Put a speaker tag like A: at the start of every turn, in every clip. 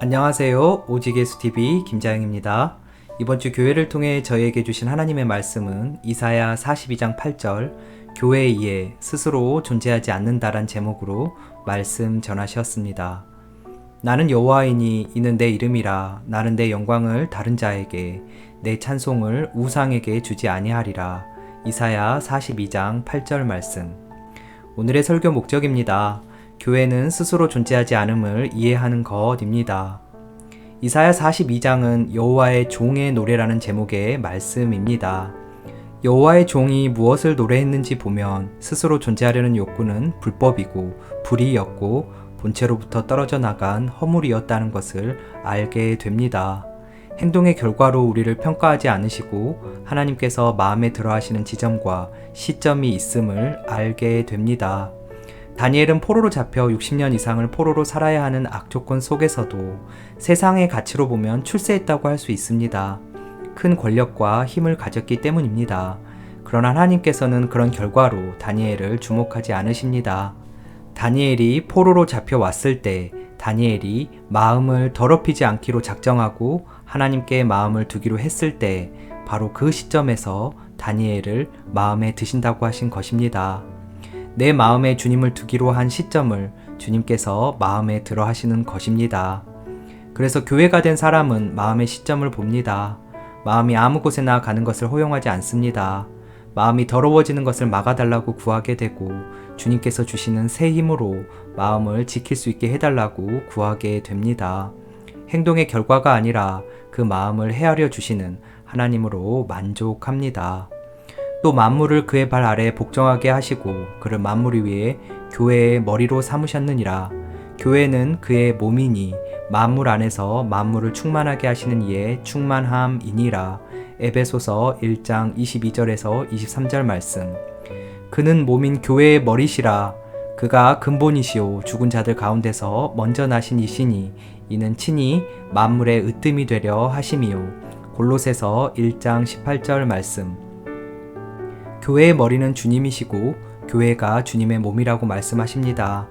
A: 안녕하세요. 오지게수TV 김자영입니다. 이번 주 교회를 통해 저희에게 주신 하나님의 말씀은 이사야 42장 8절 교회에 의해 스스로 존재하지 않는다란 제목으로 말씀 전하셨습니다. 나는 여호와이니 이는 내 이름이라 나는 내 영광을 다른 자에게 내 찬송을 우상에게 주지 아니하리라. 이사야 42장 8절 말씀. 오늘의 설교 목적입니다. 교회는 스스로 존재하지 않음을 이해하는 것입니다. 이사야 42장은 여호와의 종의 노래라는 제목의 말씀입니다. 여호와의 종이 무엇을 노래했는지 보면 스스로 존재하려는 욕구는 불법이고 불의였고 본체로부터 떨어져 나간 허물이었다는 것을 알게 됩니다. 행동의 결과로 우리를 평가하지 않으시고 하나님께서 마음에 들어 하시는 지점과 시점이 있음을 알게 됩니다. 다니엘은 포로로 잡혀 60년 이상을 포로로 살아야 하는 악조건 속에서도 세상의 가치로 보면 출세했다고 할 수 있습니다. 큰 권력과 힘을 가졌기 때문입니다. 그러나 하나님께서는 그런 결과로 다니엘을 주목하지 않으십니다. 다니엘이 포로로 잡혀왔을 때 다니엘이 마음을 더럽히지 않기로 작정하고 하나님께 마음을 두기로 했을 때 바로 그 시점에서 다니엘을 마음에 드신다고 하신 것입니다. 내 마음에 주님을 두기로 한 시점을 주님께서 마음에 들어 하시는 것입니다. 그래서 교회가 된 사람은 마음의 시점을 봅니다. 마음이 아무 곳에나 가는 것을 허용하지 않습니다. 마음이 더러워지는 것을 막아달라고 구하게 되고 주님께서 주시는 새 힘으로 마음을 지킬 수 있게 해달라고 구하게 됩니다. 행동의 결과가 아니라 그 마음을 헤아려 주시는 하나님으로 만족합니다. 또 만물을 그의 발 아래 복종하게 하시고 그를 만물 위에 교회의 머리로 삼으셨느니라. 교회는 그의 몸이니 만물 안에서 만물을 충만하게 하시는 이의 충만함이니라. 에베소서 1장 22절에서 23절 말씀. 그는 몸인 교회의 머리시라. 그가 근본이시오 죽은 자들 가운데서 먼저 나신 이시니 이는 친히 만물의 으뜸이 되려 하심이요. 골로새서 1장 18절 말씀. 교회의 머리는 주님이시고 교회가 주님의 몸이라고 말씀하십니다.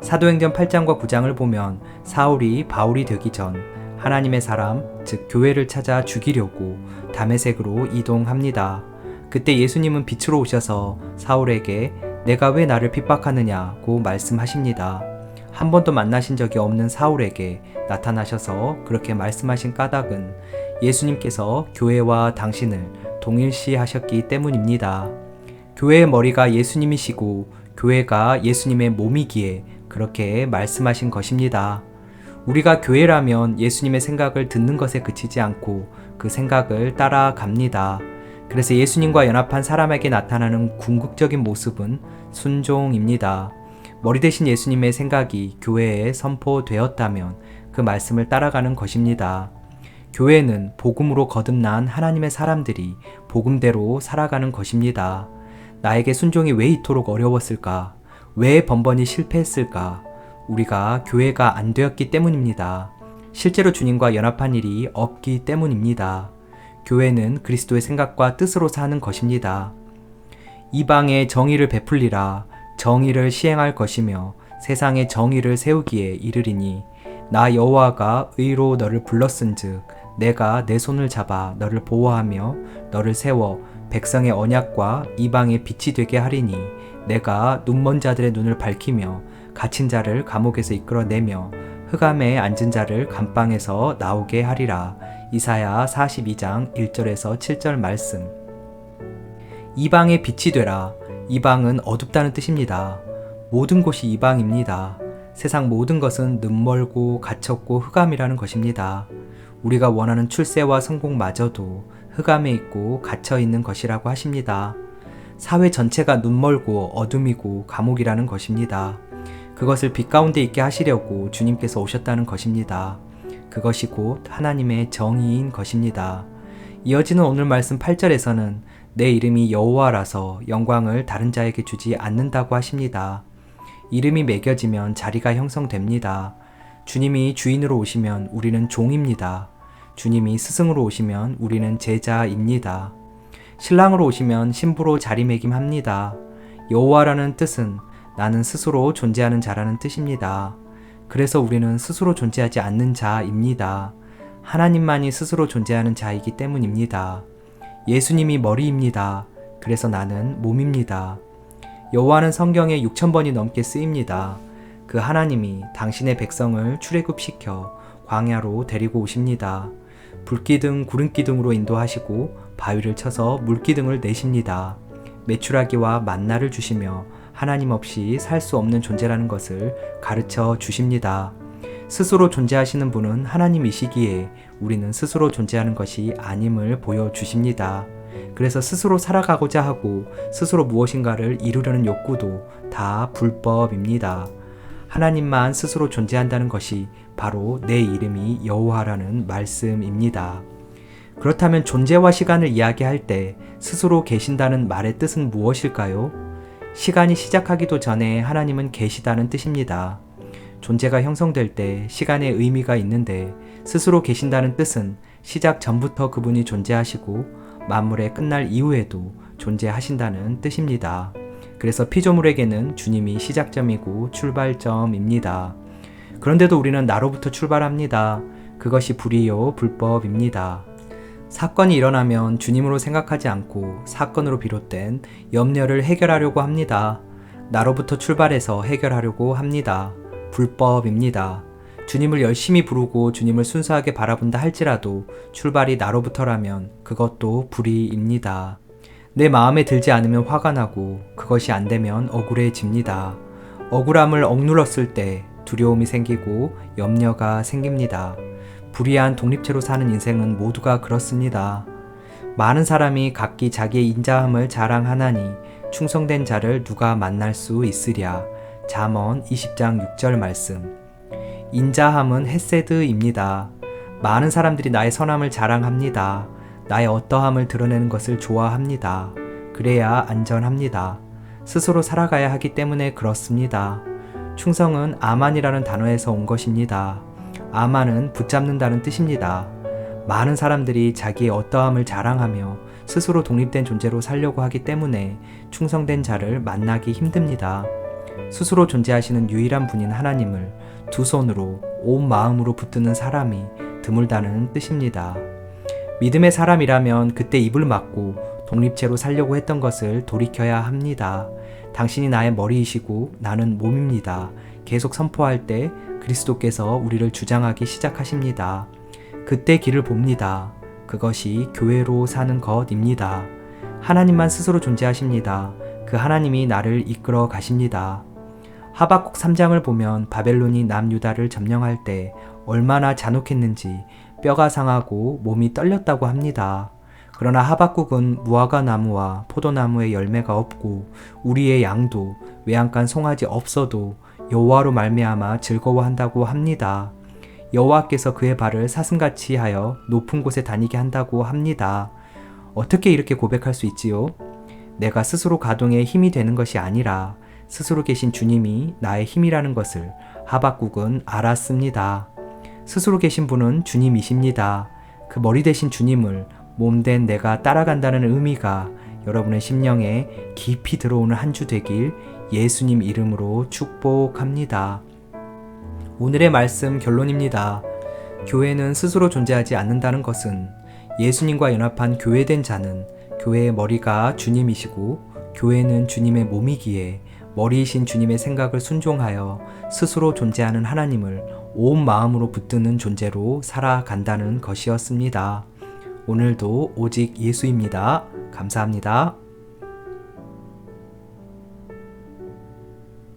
A: 사도행전 8장과 9장을 보면 사울이 바울이 되기 전 하나님의 사람, 즉 교회를 찾아 죽이려고 담에색으로 이동합니다. 그때 예수님은 빛으로 오셔서 사울에게 내가 왜 나를 핍박하느냐고 말씀하십니다. 한 번도 만나신 적이 없는 사울에게 나타나셔서 그렇게 말씀하신 까닭은 예수님께서 교회와 당신을 동일시 하셨기 때문입니다. 교회의 머리가 예수님이시고 교회가 예수님의 몸이기에 그렇게 말씀하신 것입니다. 우리가 교회라면 예수님의 생각을 듣는 것에 그치지 않고 그 생각을 따라갑니다. 그래서 예수님과 연합한 사람에게 나타나는 궁극적인 모습은 순종입니다. 머리 대신 예수님의 생각이 교회에 선포되었다면 그 말씀을 따라가는 것입니다. 교회는 복음으로 거듭난 하나님의 사람들이 복음대로 살아가는 것입니다. 나에게 순종이 왜 이토록 어려웠을까? 왜 번번이 실패했을까? 우리가 교회가 안 되었기 때문입니다. 실제로 주님과 연합한 일이 없기 때문입니다. 교회는 그리스도의 생각과 뜻으로 사는 것입니다. 이방에 정의를 베풀리라 정의를 시행할 것이며 세상에 정의를 세우기에 이르리니 나 여호와가 의로 너를 불렀은즉 내가 내 손을 잡아 너를 보호하며 너를 세워 백성의 언약과 이방의 빛이 되게 하리니 내가 눈먼 자들의 눈을 밝히며 갇힌 자를 감옥에서 이끌어내며 흑암에 앉은 자를 감방에서 나오게 하리라. 이사야 42장 1절에서 7절 말씀. 이방의 빛이 되라. 이방은 어둡다는 뜻입니다. 모든 곳이 이방입니다. 세상 모든 것은 눈멀고 갇혔고 흑암이라는 것입니다. 우리가 원하는 출세와 성공마저도 흑암에 있고 갇혀 있는 것이라고 하십니다. 사회 전체가 눈멀고 어둠이고 감옥이라는 것입니다. 그것을 빛 가운데 있게 하시려고 주님께서 오셨다는 것입니다. 그것이 곧 하나님의 정의인 것입니다. 이어지는 오늘 말씀 8절에서는 내 이름이 여호와라서 영광을 다른 자에게 주지 않는다고 하십니다. 이름이 매겨지면 자리가 형성됩니다. 주님이 주인으로 오시면 우리는 종입니다. 주님이 스승으로 오시면 우리는 제자입니다. 신랑으로 오시면 신부로 자리매김합니다. 여호와라는 뜻은 나는 스스로 존재하는 자라는 뜻입니다. 그래서 우리는 스스로 존재하지 않는 자입니다. 하나님만이 스스로 존재하는 자이기 때문입니다. 예수님이 머리입니다. 그래서 나는 몸입니다. 여호와는 성경에 6천 번이 넘게 쓰입니다. 그 하나님이 당신의 백성을 출애굽시켜 광야로 데리고 오십니다. 불기둥, 구름기둥으로 인도하시고 바위를 쳐서 물기둥을 내십니다. 메추라기와 만나를 주시며 하나님 없이 살 수 없는 존재라는 것을 가르쳐 주십니다. 스스로 존재하시는 분은 하나님이시기에 우리는 스스로 존재하는 것이 아님을 보여주십니다. 그래서 스스로 살아가고자 하고 스스로 무엇인가를 이루려는 욕구도 다 불법입니다. 하나님만 스스로 존재한다는 것이 바로 내 이름이 여호와라는 말씀입니다. 그렇다면 존재와 시간을 이야기할 때 스스로 계신다는 말의 뜻은 무엇일까요? 시간이 시작하기도 전에 하나님은 계시다는 뜻입니다. 존재가 형성될 때 시간의 의미가 있는데 스스로 계신다는 뜻은 시작 전부터 그분이 존재하시고 만물의 끝날 이후에도 존재하신다는 뜻입니다. 그래서 피조물에게는 주님이 시작점이고 출발점입니다. 그런데도 우리는 나로부터 출발합니다. 그것이 불이요, 불법입니다. 사건이 일어나면 주님으로 생각하지 않고 사건으로 비롯된 염려를 해결하려고 합니다. 나로부터 출발해서 해결하려고 합니다. 불법입니다. 주님을 열심히 부르고 주님을 순수하게 바라본다 할지라도 출발이 나로부터라면 그것도 불의입니다. 내 마음에 들지 않으면 화가 나고 그것이 안 되면 억울해집니다. 억울함을 억눌렀을 때 두려움이 생기고 염려가 생깁니다. 불의한 독립체로 사는 인생은 모두가 그렇습니다. 많은 사람이 각기 자기의 인자함을 자랑하나니 충성된 자를 누가 만날 수 있으랴. 잠언 20장 6절 말씀. 인자함은 헤세드입니다. 많은 사람들이 나의 선함을 자랑합니다. 나의 어떠함을 드러내는 것을 좋아합니다. 그래야 안전합니다. 스스로 살아가야 하기 때문에 그렇습니다. 충성은 아만이라는 단어에서 온 것입니다. 아만은 붙잡는다는 뜻입니다. 많은 사람들이 자기의 어떠함을 자랑하며 스스로 독립된 존재로 살려고 하기 때문에 충성된 자를 만나기 힘듭니다. 스스로 존재하시는 유일한 분인 하나님을 두 손으로 온 마음으로 붙드는 사람이 드물다는 뜻입니다. 믿음의 사람이라면 그때 입을 막고 독립체로 살려고 했던 것을 돌이켜야 합니다. 당신이 나의 머리이시고 나는 몸입니다. 계속 선포할 때 그리스도께서 우리를 주장하기 시작하십니다. 그때 길을 봅니다. 그것이 교회로 사는 것입니다. 하나님만 스스로 존재하십니다. 그 하나님이 나를 이끌어 가십니다. 하박국 3장을 보면 바벨론이 남유다를 점령할 때 얼마나 잔혹했는지 뼈가 상하고 몸이 떨렸다고 합니다. 그러나 하박국은 무화과 나무와 포도나무의 열매가 없고 우리의 양도 외양간 송아지 없어도 여호와로 말미암아 즐거워한다고 합니다. 여호와께서 그의 발을 사슴같이 하여 높은 곳에 다니게 한다고 합니다. 어떻게 이렇게 고백할 수 있지요? 내가 스스로 가동에 힘이 되는 것이 아니라 스스로 계신 주님이 나의 힘이라는 것을 하박국은 알았습니다. 스스로 계신 분은 주님이십니다. 그 머리 대신 주님을 몸된 내가 따라간다는 의미가 여러분의 심령에 깊이 들어오는 한 주 되길 예수님 이름으로 축복합니다. 오늘의 말씀 결론입니다. 교회는 스스로 존재하지 않는다는 것은 예수님과 연합한 교회된 자는 교회의 머리가 주님이시고 교회는 주님의 몸이기에 머리이신 주님의 생각을 순종하여 스스로 존재하는 하나님을 온 마음으로 붙드는 존재로 살아간다는 것이었습니다. 오늘도 오직 예수입니다. 감사합니다.